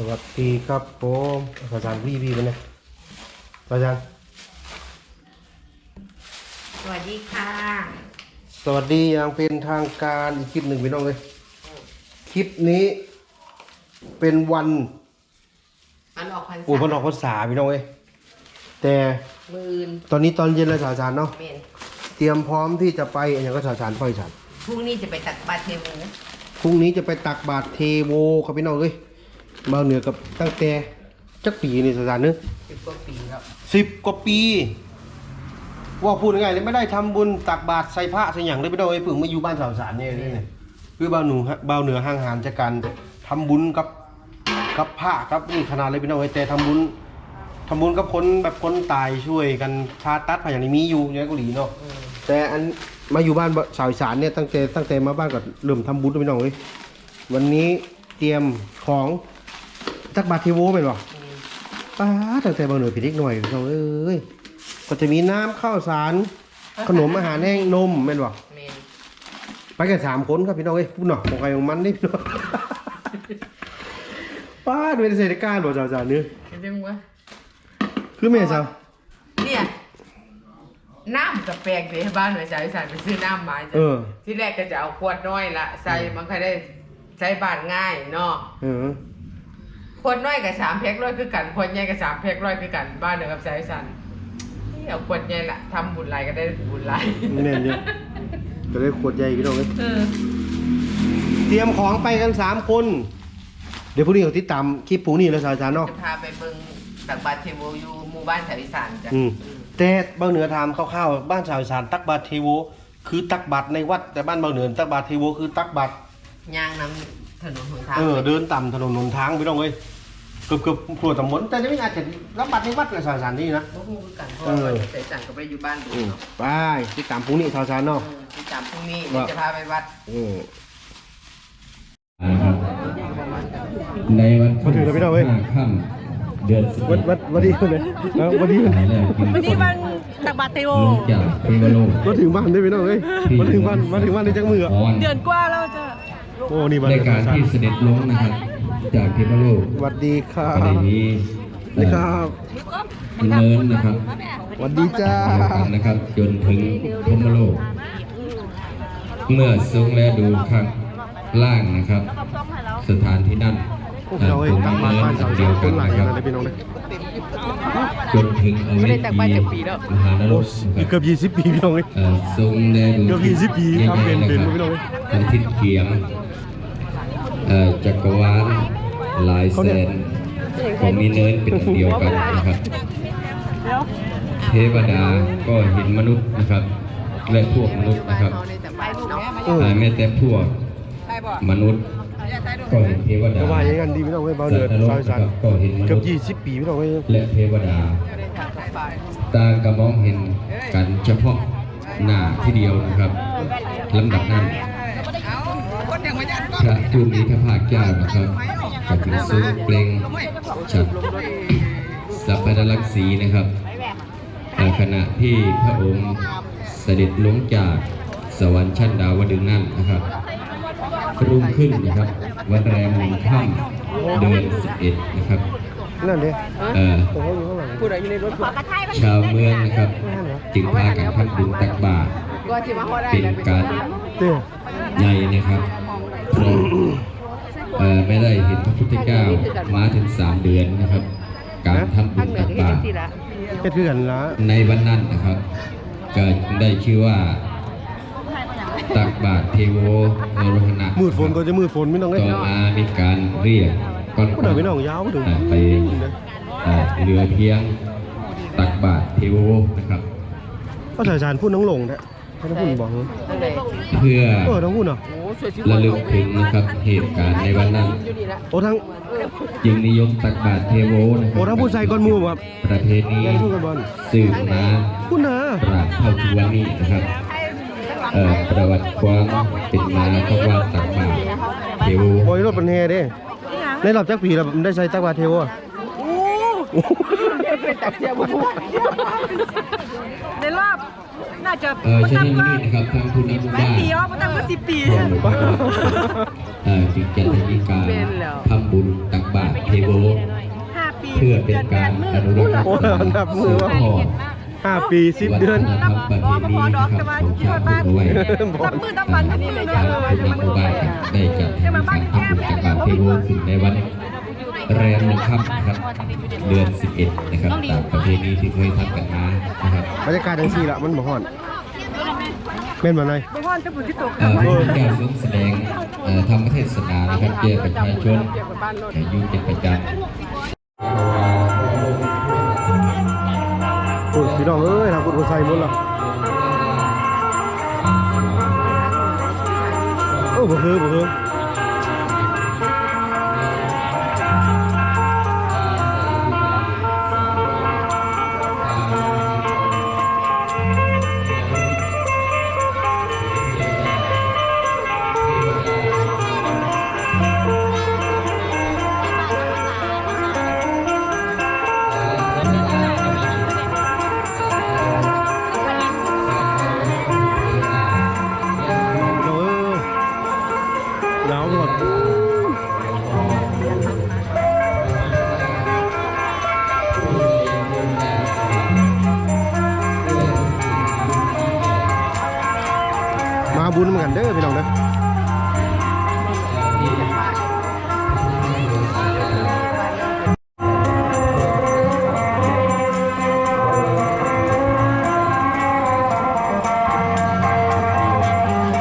สวัสดีครับผมอาจารย์วีวีไปเนี่ยอาจารย์สวัสดีค่ะ สวัสดีอย่างเป็นทางการอีกคลิปหนึ่งพี่น้องเลยคลิปนี้เป็นวันมันออกพรรษาปู่พนออกพรรษาพี่น้องเลยแต่มืนตอนนี้ตอนเย็นแล้วอาจารย์เนาะเมนเตรียมพร้อมที่จะไปอนอย่างก็อาจารย์ไปอาจารย์พรุ่งนี้จะไปตักบาตรเทวูพรุ่งนี้จะไปตักบาตรเทโวครับพี่น้องเลย มาเหนือกับตั้งแต่จักปีนี่อาจารย์เนอะสิบกว่าปีแล้วสิบกว่าปี ว่าพูดง่ายๆเลยไม่ได้ทำบุญตักบาตรใส่พระใส่หยังเลยไม่ต้องไอ้พึ่งมาอยู่บ้านสาวสารเนี่ยนี่เนี่ยคือบ้านหนูฮะบ้านเหนือห่างหานจากการทำบุญกับกับพระครับนี่ขนาดเลยพี่น้องไอ้แต่ทำบุญทำบุญกับคนแบบคนตายช่วยกันชาตัดผ่าอย่างนี้มีอยู่ในเกาหลีเนาะ แต่อันมาอยู่บ้านสาวสารเนี่ยตั้งแต่ตั้งแต่มาบ้านก็เริ่มทำบุญแล้วพี่น้องเลยวันนี้เตรียมของ ตักบาตรเทโวเป็นหรอป้าตั้งแต่บางหน่วยผิดเล็กหน่อยพี่น้องเอ้ยก็จะมีน้ำข้าวสาร ขนมอาหารแห้งนมแม่นบ่เมนไปกันสามคนครับพี่น้องเอ้ยพูดหน่อยของใครของมันนี่พี่น้องป้าดูเป็นเศรษฐการบ่จ้าจ้าเนื้อจะดึงวะคือแม่จ้าเนี่ยน้ำกับแปลงไปให้บ้านหน่วยสายสารไปซื้อน้ำมาจ้ะเออ ที่แรกก็จะเอาขวดน้อยละใส่มันก็ได้ใช้บาทง่ายเนาะเออข วดน้อยกับสามแพ็คร้อยคือกันขวดใหญ่กับสามแพ็คร้อยคือกัน บ้านเดียวกับสายสารนี่เอาขวดใหญ่ละทำบุญไรก็ได้บุญไรแม่นเยอะจะได้ขวดใหญ่พี่น้องเอ้ยเออเตรียมของไปกันสามคน เดี๋ยวพรุ่งนี้เขาติดตามคลิปพรุ่งนี้แล้วจ้าจ้าเนาะ จะพาไปเบิ่งตักบาตรเทโวอยู่หมู่บ้านสายสารจ้ะอืม แต่บางเหนือถามคร่าวๆบ้านชาวอีสานตักบาตรเทโวคือตักบาตรในวัดแต่บ้านบางเหนือตักบาตรเทโวคือตักบาตรย่างน้ำถนนหนทางเออเดินต่ำถนนหนทางไปต้องเลย เกือบเกือบพลัวตำบลแต่จะไม่อาจจะรับบัตรในวัดกับสาวสารนี่นะบ่ฮู้คือกันเพราะเออว่าสายสารก็ไปอยู่บ้านดูอืมเนาะไปที่ตามพรุ่งนี้สาวสารเนาะ เออที่จำพรุ่งนี้ว่าเดี๋ยวจะพาไปวัด อืม นะครับในวันมาถึงแล้วพี่น้องเว้ย ห้าค่ำเดือนสิบวันวันวันดีเลยเออวันดีสายแรกคือวันนี้วันตักบาตรเทโวลงจากเทวโลกมาถึงบ้านได้พี่น้องเอ้ยมาถึงบ้านมาถึงบ้านในจังมืออะพรเดือนกว่าแล้วจะโอ้นี่บ้านในในกาสารวสารที่เสด็จลงนะครับ จากเทวโลกสวัสดีครัก็ได้บมีสวัสดีครับดำเนินนะครับสวัสดีจ้าเดียวกันนะครับจนถึงพรหมโลก เมื่อทรงและดูข้างล่างนะครับ สถานที่นั่นโอ้พี่น้องเอ้ยตักบาตรบ้านสาวเดีสายวรคกันนหลายนะคกัรันบเลยพี่น้องเลยจนถึงอเวไม่ได้จีตักบาตรจากปีแล้วมหานรโอ้กอีกเกือบยี่สิบปีพี่น้องเอ้ยเอ่อทรงแลดูเกือบ20ปีครับเป็นเป็นพี่น้องเอ้ยทางทิศเขียงเอ่อ จักรวาลหลายแสนก็มีเนินเป็นอันเดียวกันนะครับเทวดาก็เห็นมนุษย์นะครับ และพวกมนุษย์นะครับเขาในแต่บ้านเนาะเอออ่าแม้แต่พวกมนุษย์ก็เห็นเทวดาก็ว่าอย่างนั้นดีพี่น้องเอ้ยเบาเหนือสัตว์นรสาวกสารนะครับก็เห็นมเกืนุอบษย์ยี่สิบปีพี่น้องเอ้ยและเทวดาไม่ได้ทางไปตาก็มองเห็นกันเฉพาะหน้าที่เดียวนะครับลำดับนั้น พระทูมีพระภาคเจ้านะครับก็จึงทรงเปล่งฉัดสัพพนลักษีนะครับในขณะที่พระองค์เสด็จลงจากสวรรค์ชั้นดาวดึงส์นั่นนะครับรุ่งขึ้นนะครับ วันแรมหนึ่งค่ำเดือนสิบเอ็ดนะครับนั่นเด้เอ่อผมก็อยู่ข้างหลังพูดอะไรอยู่ในรถชาวเมืองนะครับ จึงพากันทำบุญตักบาตรก็ที่มาเขาได้เป็นแล้วการเด้ใหญ่นะครับ เพราะเอ่อไม่ได้เห็นพระพุทธเจ้ามาถึงสามเดือนนะครับ การทำบุทางญเหนือตักก็เห็นบาตรสิละเฮ็ดคือกันละในวันนั้นนะครับก็ได้ชื่อว่าตักบาตรเทโวนรหนะมืดฝนก็จะมืดฝนพี่น้องเอ้ยต่อมามีการเรียกก่อนพูดหน่อยพี่น้องยาวถึงอ่าไปเอ่อเหลือเพียงตักบาตรเทโวนะครับก็สายสารพูดน้องหลงแท้ให้ น้องพูดบอกทางไหนเพื่อเออน้องพูดเหรอโอ้สวยชิระลึกถึงนะครับเหตุการณ์ในวันนั้นอยู่นี่ละโอ้ทั้งจึงนิยมตักบาตรเทโวนะครัโอ้ทั้งพูดใส่ก้อนหมูบ่ครับประเพณียังพูดกันบอลสืบมาพูดนะตราบเท่าทุกวันนี้นะครับเอ่อประวัติความเป็นมาของว่าตักบาตรเทโวโอ้ยรถปันแฮเด้ในรอบจักปีแล้วผมได้ใช้ตักบาเทวอะโอ้เป็นตักเจียบุบุในรอบ น่าจะเอ่อประฉะตันั้นก็วันนี้นะครับทางผู้นำหมู่หลายบ้านปีอ๋อประตัก็สิบปีเอ่อจึงจะได้มีการทำบุญตักบาตรเทโวโวห้าปีเพื่อเป็นการอนุรักษ์โอ้ยนับมือว่าสืบทอดห้าปีสิบเดือน วัฒนธรรมประเพณีนะครับของชาติพุทธไว้รับมือตะวันทั้งมือเลยทางคุณหมู่บ้านได้จัดให้มีการทำบุญตักบาตรเทโวขึ้นในวัน แรมหนึ่งค่ำครับ เดือน 11 นะครับตามประเพณีที่เคยทำกันมานะครับ บรรยากาศจังซี่ละมันบ่ฮ้อนแม่นบ่นายบ่ฮ้อนจะบุญที่ตกเอ่อเป็นการร่วมแสดงเอ่อธรรมเทศนานะครับแก่ประชาชนให้อยู่เป็นประจำโอ้ยพี่น้องเอ้ยทางคุณก็ใส่หมดและโอ้บ่คือบ่คือ เด้อพี่น้องเด้อ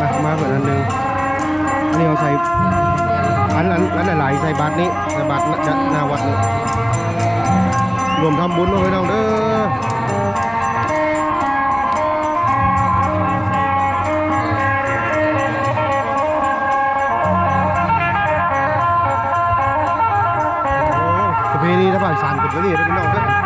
มามาเหมือนอันหนึ่งอันนี้เราใส่อันอันอันหลายใส่บาทนี้ใส่บาทหน้าหน้าวัดนี้รวมทำบุญเนาะพี่น้องเด้อ ถ้าผ่านสา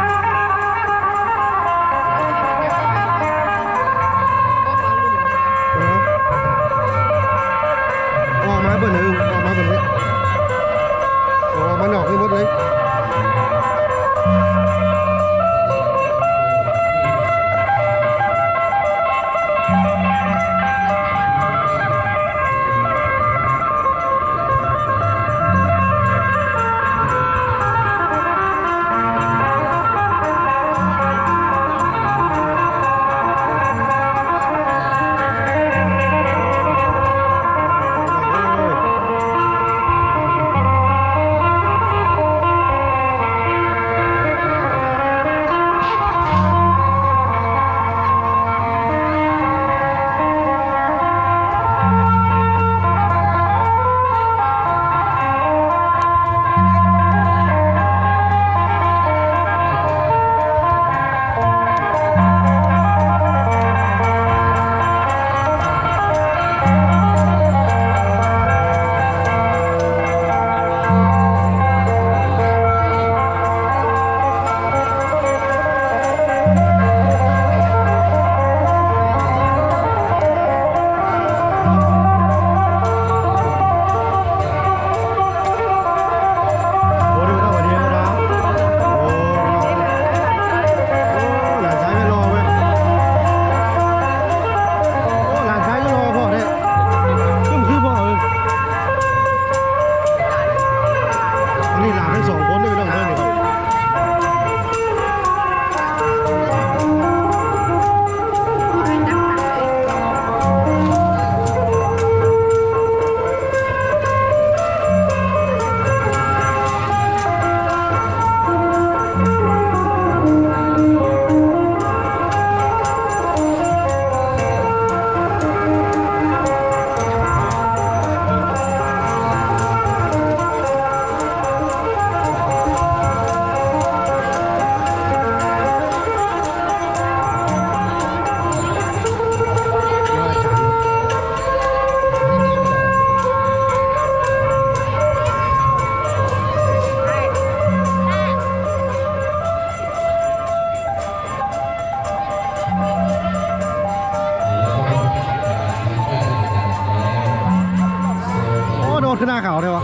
โอ้โดนขึ้นหน้าเขาเลยวะ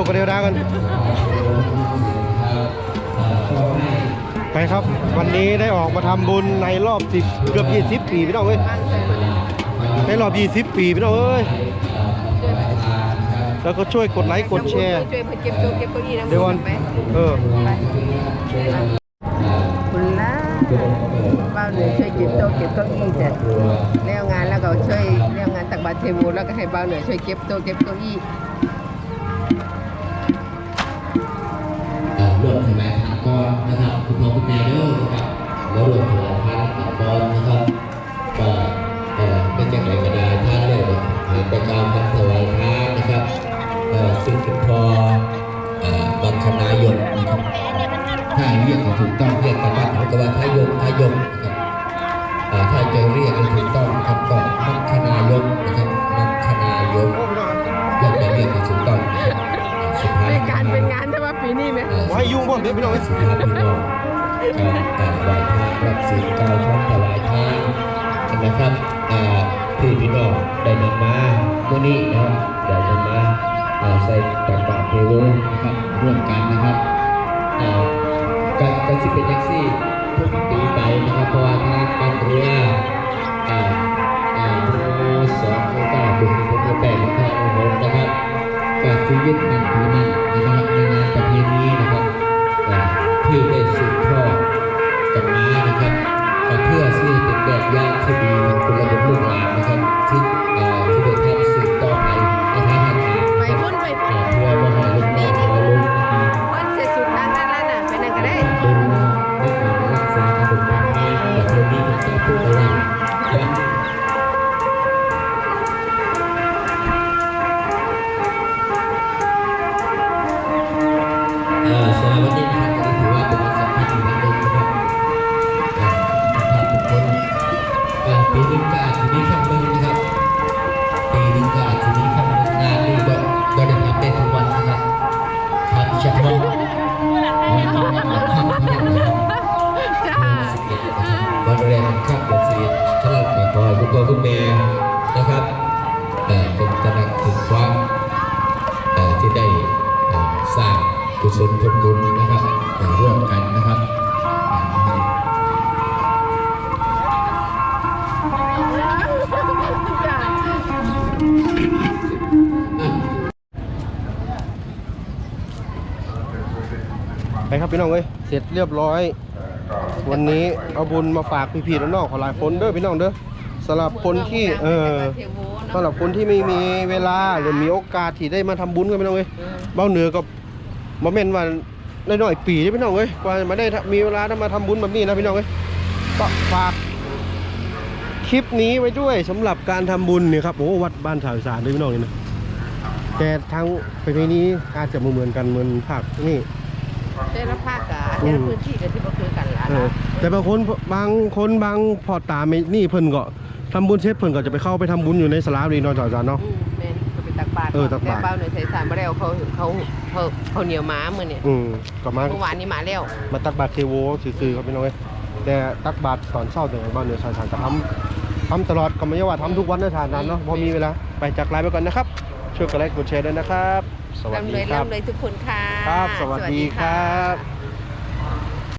โอ้เราไล่ดูกันเดียวดากัน ไปครับ วันนี้ได้ออกมาทำบุญในรอบสิบเกือบ20ปีพี่น้องเอ้ยบ้านเคยคนนี้ในรอบ20ปีพี่น้องเอ้ยแล้วก็ช่วยกดไลค์กดแชร์ช่วยเพิ่นเก็บโต๊ะเก็บเก้าอี้นะเดี๋ยวก่อนไปเออคุณล่ะบ้านเลยช่วยเก็บโต๊ะเก็บเก้าอี้จ้ะแล้วงานแล้วก็ช่วยแล้วงานตักบาตรเทโวแล้วก็ให้บ้านเหนือช่วยเก็บโต๊ะเก็บเก้าอี้ นก่อนนะครับคุณพ่อคุณแม่เด้อนะครับแล้วรวมถวายทานก่อนนะครับก็เออเป็นจังไรก็ได้ท่านเลยแต่กาวพันถวายทานนะครับเอ่อซึ่งคุณพ่อเอ่อบังคณายนนะครับถ้าเรียกถูกต้องเรียกกันว่าเขาก็ว่าทายกทายกนะครับเอ่อถ้าจะเรียกถูกต้องครับก็มัคคณายก ยุ่งบ่เดี๋ยวพี่น้องเอ้ยสุภาพพี่น้องการไหว้พระรับศีลกายช้อนถวายทานนะครับที่พี่น้องได้นำมาเมื่อนี้นะครับได้นำมาใส่ตักบาตรเทวนะครับร่วมกันนะครับการการสิเป็นยังซี่ทุกปีไปนะครับเพราะว่าทางบางเรือผู้สองเก้าผู้สิบผู้แปดผู้เก้าผู้หกนะครับก็คือยึดมั่นถือมั่นนะครับ ประเพณีนะครับอ่าที่ได้สืบทอดกันมานะครับเพื่อที่เป็นแบบอย่างที่ดีของคุณระบบลูกหลานนะครับ ศลผลบุญนะครับเอ่อร่วมกันนะครับไปครับพี่น้องเอ้ยเสร็จเรียบร้อย วันนี้เอาบุญมาฝากพี่ๆน้องๆขอหลายคนเด้อพี่น้องเด้อสำหรับคนที่เออสำหรับคนที่ไม่มีเวลาหรือมีโอกาสที่ได้มาทำบุญกันพี่น้องเอ้ยเบ้าเหนือก็บ่ แม่นว่าน้อยๆปีนี่พี่น้องเอ้ยกว่ามาได้มีเวลาได้มาทำบุญแบบนี้นะพี่น้องเอ้ยก็ฝากคลิปนี้ไว้ด้วยสำหรับการทำบุญเนี่ยครับโอ้วัดบ้านฉางสารด้วยพี่น้องนี่นะแต่ทางไปในนี้อาจจะบ่เหมือนกันเหมือนภาคนี่แต่ละภาคกะแต่ละพื้นที่ก็ที่บ่คือกันล่ะเออแต่บางคนบางคนบางพอตามไม่นี่เพิ่นก็ทำบุญเสร็จเพิ่นก็จะไปเข้าไปทำบุญอยู่ในสลาดีนอนจอดจานเนาะอืมแม่นก็ไป ตักบาตรเออตักบาตร แต่เป้าหน่อยใส่สารบ่ได้เอาเขาเขาเขาเขาเหนียวม้ามื้อเนี่ยอืมก็มาเมื่อวานนี้มาแล้วมาตักบาตรเทโวซื่อๆครับพี่น้องเอ้ยแต่ตักบาตรตอนเช้าแต่บ้านเหนือชายชานก็ทำทำตลอดก็ไม่ใช่ว่าทำทุกวันนะทานนั้นเนาะพอมีเวลาไปจากไลน์ไปก่อนนะครับช่วยกดไลค์กดแชร์ด้วยนะครับ สวัสร่ำดีรวยครับ ร่ำรวยทุกคนค่ะ ครับสวัสดีครับค่ะ